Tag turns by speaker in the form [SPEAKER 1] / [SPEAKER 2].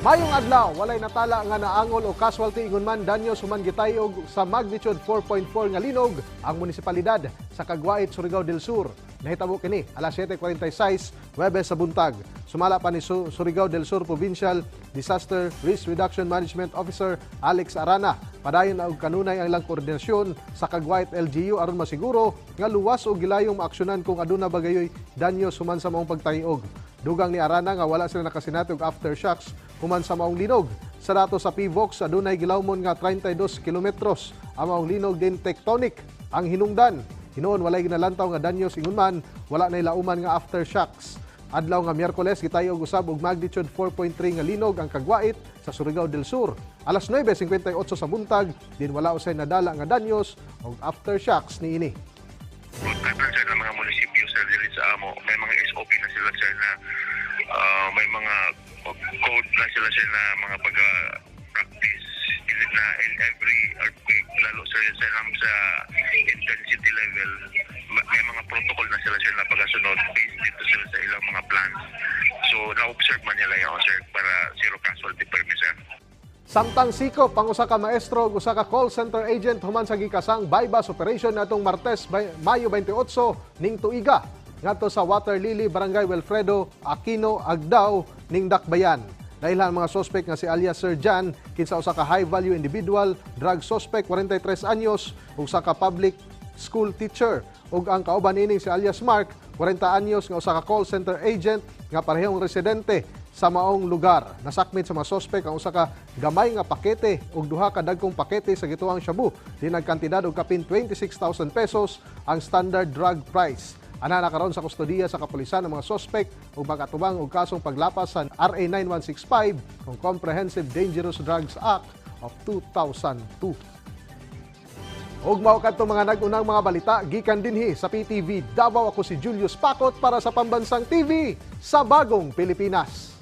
[SPEAKER 1] Mayong adlaw, walay natala nga naangol o casualty ingon man danyo suman gitayog sa magnitude 4.4 nga linog ang munisipalidad sa Kagwait, Surigao del Sur. Nahitabo kini alas 7:46 Webes sa buntag. Sumala pa ni Su- Surigao del Sur Provincial Disaster Risk Reduction Management Officer Alex Arana. Padayon og kanunay ang ilang koordinasyon sa Kagwait LGU aron masiguro nga luwas o gilayong maaksyonan kung aduna bagayoy danyo suman sa maong pagtahiog. Dugang ni Arana nga wala sila nakasinati og aftershocks human sa maong linog. Sa dato sa PVOX, adunay gilawmon nga 32 kilometros ang maong linog din tectonic ang hinungdan. Hinoon walay ginalantaw nga danyos ingon man, wala na ilauman nga aftershocks. Adlaw nga Miyerkules gitayo og usab og magnitude 4.3 nga linog ang kagwait sa Surigao del Sur. Alas 9:58 sa buntag, din wala usay nadala nga danyos og aftershocks niini.
[SPEAKER 2] Na sila sir na mga pag practice na in every earthquake lalo sir lang sa intensity level ma- may mga protocol na sila sir na pagasunod based dito sila sa ilang mga plans. So na-observe man nila yun sir para zero casualty permit sir.
[SPEAKER 1] Samtang siko pang usa ka maestro usa ka call center agent human sa gikasang bypass operation natong Martes, Mayo 28 ning tuiga ngadto sa Water Lily Barangay Wilfredo Aquino Agdao ning Dakbayan. Dahil ang mga suspect nga si alias Sir Jan kinsa usa ka high value individual, drug suspect 43 anyos ug usa ka public school teacher ug ang kauban ining si alias Mark 40 anyos nga usa ka call center agent nga parehong residente sa maong lugar. Nasakmit sa mga sospek ang usa ka gamay nga pakete ug duha ka dagkong pakete sa gituang shabu. Di nagkantidad og kapin 26,000 pesos ang standard drug price. Ana na karon sa kustodiya sa kapulisan ng mga sospek ug magatubang og kasong paglapas sa RA 9165 ng Comprehensive Dangerous Drugs Act of 2002. Ug mao kadto mga nagunang mga balita gikan dinhi sa PTV Davao ako si Julius Pakot para sa Pambansang TV sa Bagong Pilipinas.